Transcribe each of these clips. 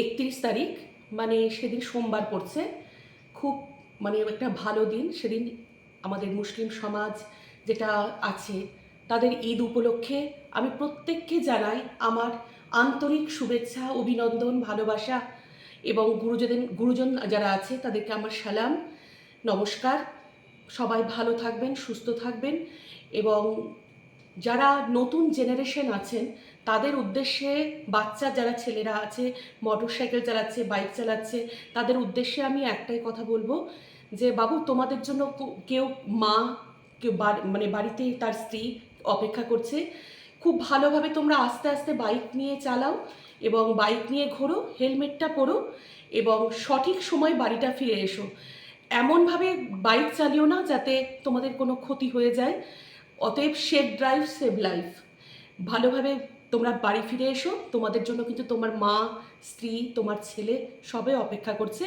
একত্রিশ তারিখ মানে সেদিন সোমবার পড়ছে। খুব মানে একটা ভালো দিন। সেদিন আমাদের মুসলিম সমাজ যেটা আছে, তাদের ঈদ উপলক্ষে আমি প্রত্যেককে জানাই আমার আন্তরিক শুভেচ্ছা, অভিনন্দন, ভালোবাসা এবং গুরুজন গুরুজন যারা আছে, তাদেরকে আমার সালাম, নমস্কার। সবাই ভালো থাকবেন, সুস্থ থাকবেন এবং যারা নতুন জেনারেশন আছেন তাদের উদ্দেশ্যে বাচ্চা যারা ছেলেরা আছে মোটর সাইকেল চালাচ্ছে বাইক চালাচ্ছে, তাদের উদ্দেশ্যে আমি একটাই কথা বলব যে, বাবু, তোমাদের জন্য কেউ মা, কেউ মানে বাড়িতে তার স্ত্রী অপেক্ষা করছে। খুব ভালোভাবে তোমরা আস্তে আস্তে বাইক নিয়ে চালাও এবং বাইক নিয়ে ঘোরো হেলমেটটা পরো এবং সঠিক সময় বাড়িটা ফিরে এসো। এমনভাবে বাইক চালিও না যাতে তোমাদের কোনো ক্ষতি হয়ে যায়। অতএব সেভ ড্রাইভ সেভ লাইফ ভালোভাবে তোমরা বাড়ি ফিরে এসো। তোমাদের জন্য কিন্তু তোমার মা, স্ত্রী, তোমার ছেলে সবে অপেক্ষা করছে।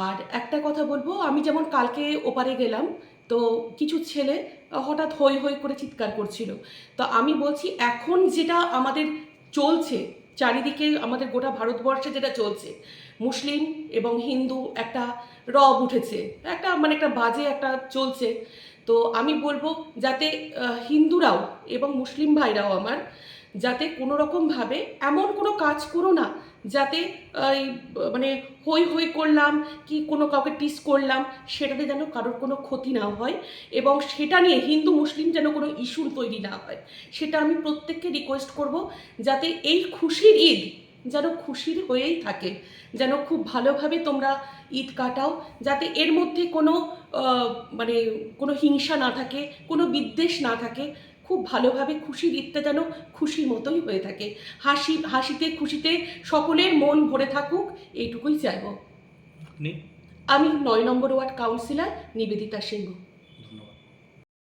আর একটা কথা বলব, আমি যেমন কালকে ওপারে গেলাম, তো কিছু ছেলে হঠাৎ হই হই করে চিৎকার করছিল। তো আমি বলছি, এখন যেটা আমাদের চলছে, চারিদিকে আমাদের গোটা ভারতবর্ষে যেটা চলছে, মুসলিম এবং হিন্দু একটা রব উঠেছে, একটা মানে একটা বাজে একটা চলছে। তো আমি বলব, যাতে হিন্দুরাও এবং মুসলিম ভাইরাও আমার যাতে কোনো রকমভাবে এমন কোনো কাজ করো না, যাতে মানে হই হই করলাম কি কোনো কাউকে টিস করলাম, সেটাতে যেন কারোর কোনো ক্ষতি না হয় এবং সেটা নিয়ে হিন্দু, মুসলিম যেন কোনো ইস্যু তৈরি না হয়। সেটা আমি প্রত্যেককে রিকোয়েস্ট করব যাতে এই খুশির ঈদ যেন খুশির হয়েই থাকে, যেন খুব ভালোভাবে তোমরা ঈদ কাটাও, যাতে এর মধ্যে কোনো মানে কোনো হিংসা না থাকে, কোনো বিদ্বেষ না থাকে। খুব ভালোভাবে খুশির ঈদটা যেন খুশির মতোই হয়ে থাকে। হাসি হাসিতে খুশিতে সকলের মন ভরে থাকুক এইটুকুই চাইব। আপনি? আমি নয় নম্বর ওয়ার্ড কাউন্সিলর নিবেদিতা সিংহ